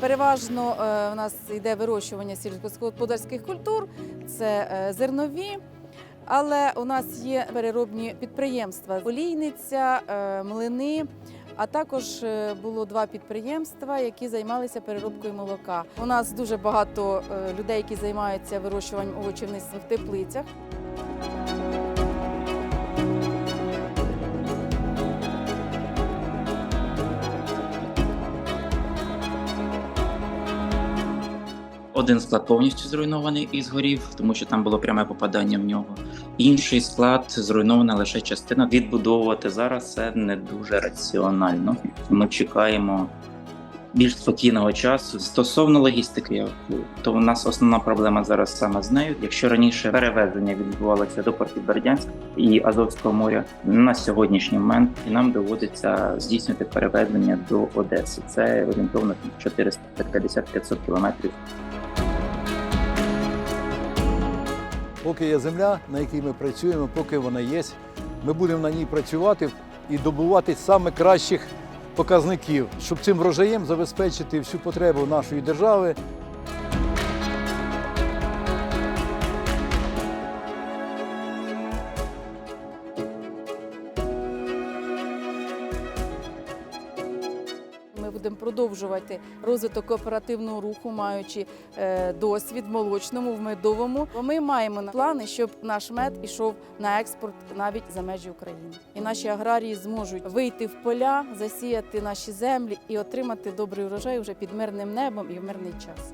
Переважно е, у нас йде вирощування сільськогосподарських культур, це е, зернові. Але у нас є переробні підприємства: олійниця, е, млини. А також було два підприємства, які займалися переробкою молока. У нас дуже багато людей, які займаються вирощуванням овочів в теплицях. Один склад повністю зруйнований і згорів, тому що там було пряме попадання в нього. Інший склад зруйнована лише частина. Відбудовувати зараз це не дуже раціонально. Ми чекаємо більш спокійного часу. Стосовно логістики, то у нас основна проблема зараз саме з нею. Якщо раніше перевезення відбувалося до портів Бердянська і Азовського моря, на сьогоднішній момент нам доводиться здійснювати перевезення до Одеси. Це орієнтовно 450-500 кілометрів Поки є земля, на якій ми працюємо, поки вона є, ми будемо на ній працювати і добувати саме кращих показників, щоб цим врожаєм забезпечити всю потребу нашої держави. Будемо продовжувати розвиток кооперативного руху, маючи е, досвід в молочному, в медовому. Бо Ми маємо плани, щоб наш мед ішов на експорт навіть за межі України. І наші аграрії зможуть вийти в поля, засіяти наші землі і отримати добрий урожай вже під мирним небом і в мирний час.